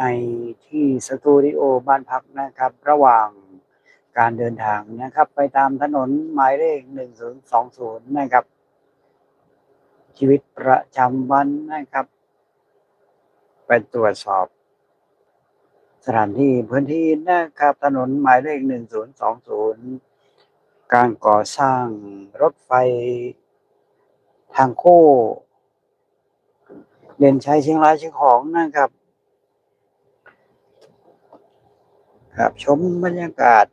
ในที่สตูดิโอบ้านพักนะครับ ระหว่างการเดินทางนะครับ ไปตามถนนหมายเลขหนึ่งศูนย์สองศูนย์นะครับ ชีวิตประจำวันนะครับ ไปตรวจสอบ สถานที่พื้นที่นะครับ ถนนหมายเลขหนึ่งศูนย์สองศูนย์การก่อสร้างรถไฟทางคู่เด่นชัยเชียงรายเชียงของนะครับ ครับ ชมบรรยากาศ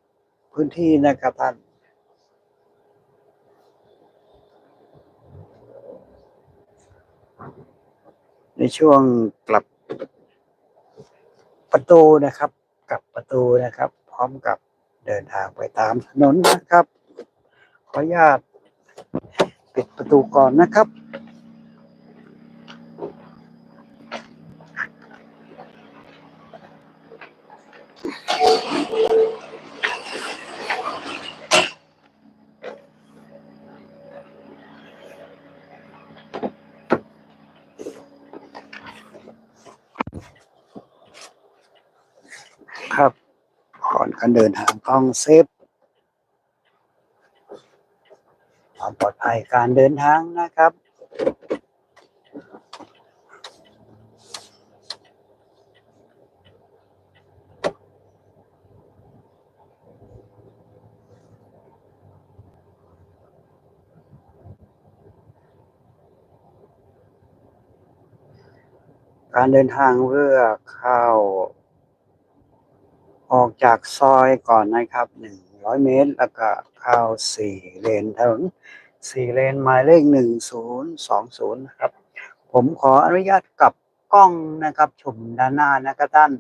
พื้นที่นะครับท่านในช่วงกลับประตูนะครับ กลับประตูนะครับ พร้อมกับเดินทางไปตามถนนนะครับ ขออนุญาตปิดประตูก่อนนะครับครับ ก่ อนการเดินทางต้องเซฟความปลอดภัยการเดินทางนะครับ การเดินทางเพื่อเข้า ออกจากซอยก่อนนะครับหนึ่งร้อยเมตร แล้วก็เข้าสี่เลนถนนสี่เลนหมายเลขหนึ่งศูนย์สองศูนย์นะครับ ผมขออนุญาตกลับกล้องนะครับชมด้านหน้านะครับท่าน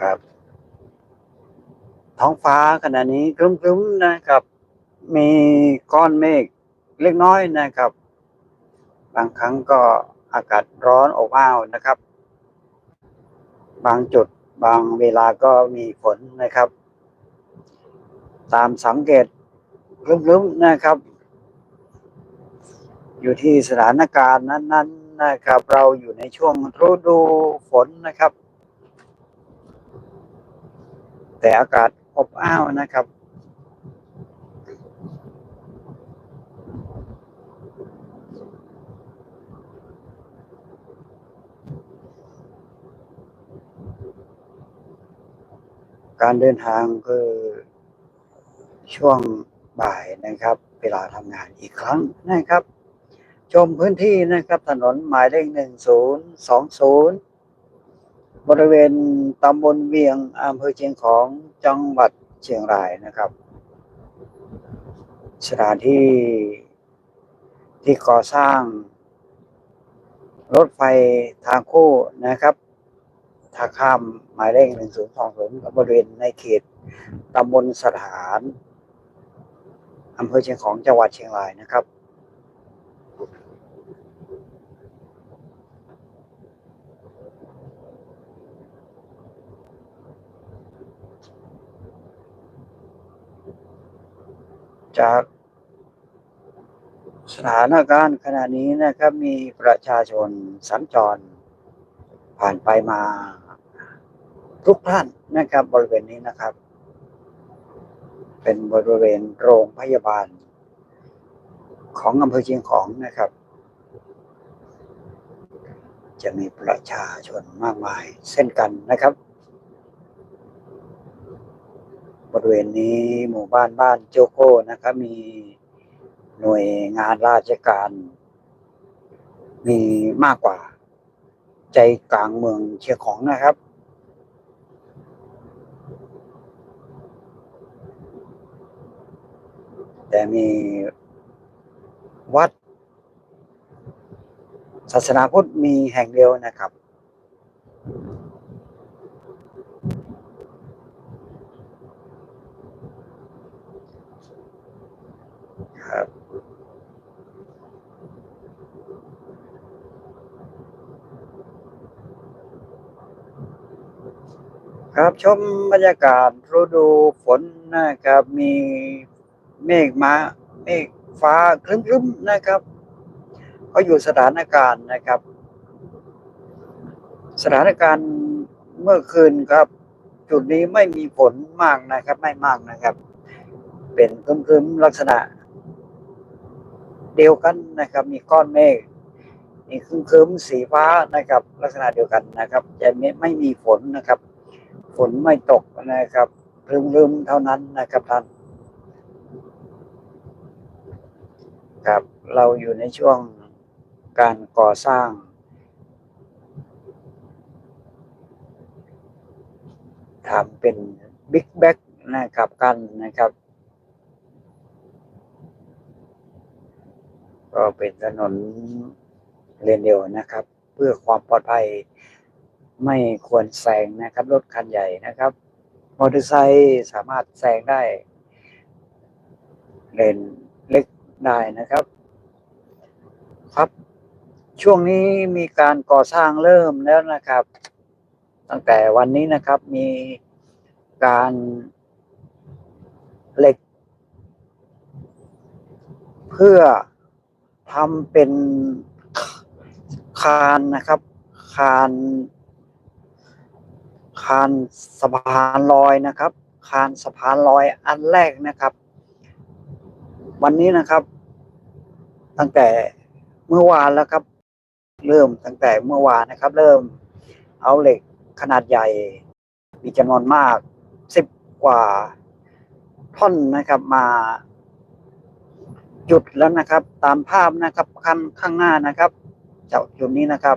ครับ ท้องฟ้าขณะนี้ครึ้มๆนะครับ มีก้อนเมฆเล็กน้อยนะครับ บางครั้งก็อากาศร้อนอบอ้าวนะครับ บางจุดบางเวลาก็มีฝนนะครับ ตามสังเกตครึ้มๆนะครับ อยู่ที่สถานการณ์นั้นๆนะครับ เราอยู่ในช่วงฤดูฝนนะครับ แต่อากาศ อบอ้าวนะครับ การเดินทางคือช่วงบ่ายนะครับ เวลาทำงานอีกครั้งนะครับ ชมพื้นที่นะครับ ถนนหมายเลขหนึ่งศูนย์สองศูนย์ บริเวณตำบลเวียงอำเภอเชียงของจังหวัดเชียงรายนะครับ สถานที่ที่ก่อสร้าง รถไฟทางคู่นะครับทาข้ามหมายเลขหนึ่งศูนย์สองศูนย์บริเวณในเขตตำบลสถานอำเภอเชียงของจังหวัดเชียงรายนะครับ จากสถานการณ์ขณะนี้นะครับ มีประชาชนสัญจร ผ่านไปมาทุกท่านนะครับ บริเวณนี้นะครับ เป็นบริเวณโรงพยาบาล ของอำเภอเชียงของนะครับ จะมีประชาชนมากมายเช่นกันนะครับ บ ริเวณนี้หมู่บ้านบ้านโจโก้นะครับ มีหน่วยงานราชการ มีมากกว่า ใจกลางเมืองเชียงของนะครับ แต่มีวัด ศาสนาพุทธมีแห่งเดียวนะครับครับ ครับชมบรรยากาศฤดูฝนนะครับ มีเมฆมาเมฆฟ้าครึ้มๆนะครับก็อยู่สถานการณ์นะครับ สถานการณ์เมื่อคืนครับ จุดนี้ไม่มีฝนมากนะครับ ไม่มากนะครับ เป็นครึ้มๆลักษณะ เดียวกันนะครับ มีก้อนเมฆมีครึ้มๆสีฟ้านะครับ ลักษณะเดียวกันนะครับจะไม่ไม่มีฝนนะครับ ฝนไม่ตกนะครับลืมๆเท่านั้นนะครับท่านครับเราอยู่ในช่วงการก่อสร้าง ทำเป็นบิ๊กแบ็กนะครับกันนะครับก็เป็นถนนเลนเดียวนะครับ เพื่อความปลอดภัย ไม่ควรแซงนะครับ รถคันใหญ่นะครับ มอเตอร์ไซค์สามารถแซงได้ เลนเล็กได้นะครับ ครับ ช่วงนี้มีการก่อสร้างเริ่มแล้วนะครับ ตั้งแต่วันนี้นะครับมีการเหล็ก เพื่อทำเป็นคานนะครับ คาน คานสะพานลอยนะครับ คานสะพานลอยอันแรกนะครับ วันนี้นะครับ ตั้งแต่เมื่อวานแล้วครับ เริ่มตั้งแต่เมื่อวานนะครับ เริ่มเอาเหล็กขนาดใหญ่ มีจำนวนมากสิบกว่าท่อนนะครับมาจุดแล้วนะครับ ตามภาพนะครับข้างข้างหน้านะครับจ้าจุดนี้นะครับ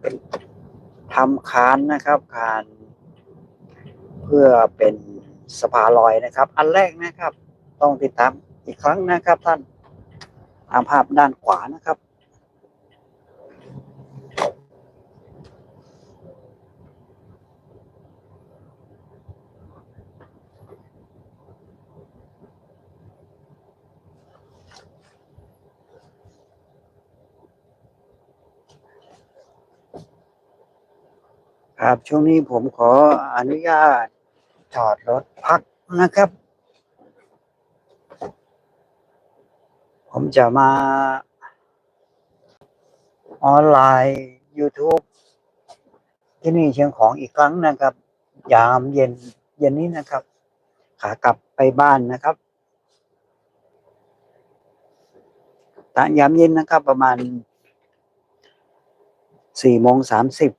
เป็น ทำคานนะครับคานเพื่อเป็นสะพานลอยนะครับ อันแรกนะครับ ต้องติดตามอีกครั้งนะครับท่านตามภาพด้านขวานะครับ ครับ ช่วงนี้ผมขออนุญาตจอดรถพักนะครับ ผมจะมาออนไลน์ YouTube ที่นี่เชียงของอีกครั้งนะครับ ยามเย็นเย็นนี้นะครับ ขากลับไปบ้านนะครับตอนยามเย็นนะครับ ประมาณสี่โมงสามสิบ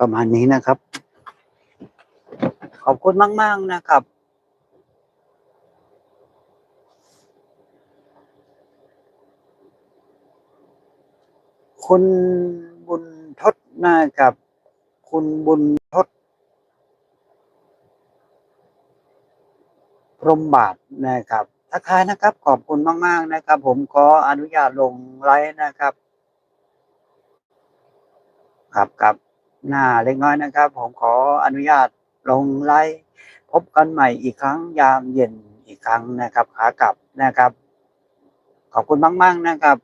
ประมาณนี้นะครับ ขอบคุณมาก ๆ นะครับ คุณบุญทศนะครับ คุณบุญทศพรหมบาทนะครับทักทายนะครับ ขอบคุณมาก ๆ นะครับ ผมขออนุญาตลงไลฟ์นะครับ ครับครับ หน้าเล็กน้อยนะครับ ผมขออนุญาตลงไลฟ์พบกันใหม่อีกครั้งยามเย็นอีกครั้งนะครับขากลับนะครับ ขอบคุณมาก ๆ นะครับ